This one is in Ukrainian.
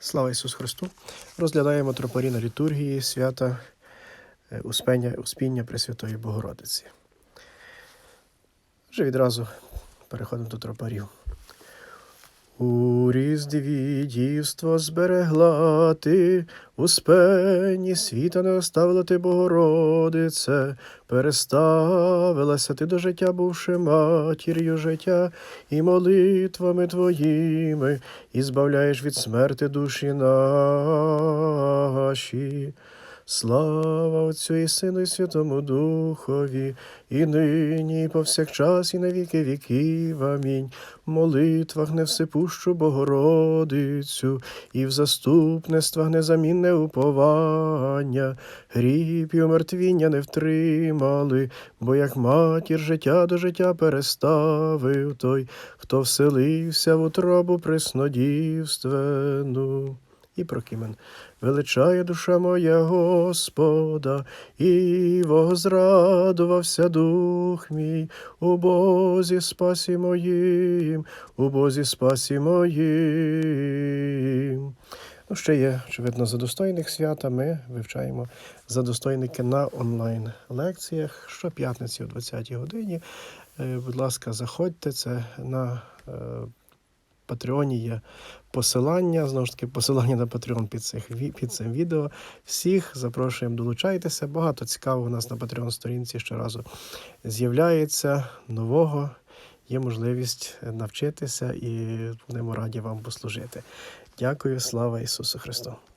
Слава Ісусу Христу! Розглядаємо тропарі на літургії свята е, Успення, Успіння Пресвятої Богородиці. Вже відразу переходимо до тропарів. У різдві дівство зберегла ти, у спені світа не оставила ти, Богородице, переставилася ти до життя, бувши матір'ю життя, і молитвами твоїми, і збавляєш від смерти душі наші. Слава Отцю і Сину, і Святому Духові, і нині, і повсякчас, і на віки віків. Амінь. В молитвах невсипущу Богородицю, і в заступництвах незамінне уповання, гріб і умертвіння не втримали, бо як матір життя до життя переставив той, хто вселився в утробу преснодівственну. І прокимен. Величає душа моя Господа, і возрадувався дух мій у Бозі спасі моїм, у Бозі спасі моїм. Ну, ще є, очевидно, за достойних свята. Ми вивчаємо за достойники на онлайн-лекціях щоп'ятниці о 20-й годині. Е, Будь ласка, заходьте, це на е, Патреоні є посилання. Знову ж таки, посилання на Patreon під, під цим відео. Всіх запрошуємо, долучайтеся. Багато цікавого у нас на Patreon сторінці щоразу з'являється нового. Є можливість навчитися і будемо раді вам послужити. Дякую, слава Ісусу Христу!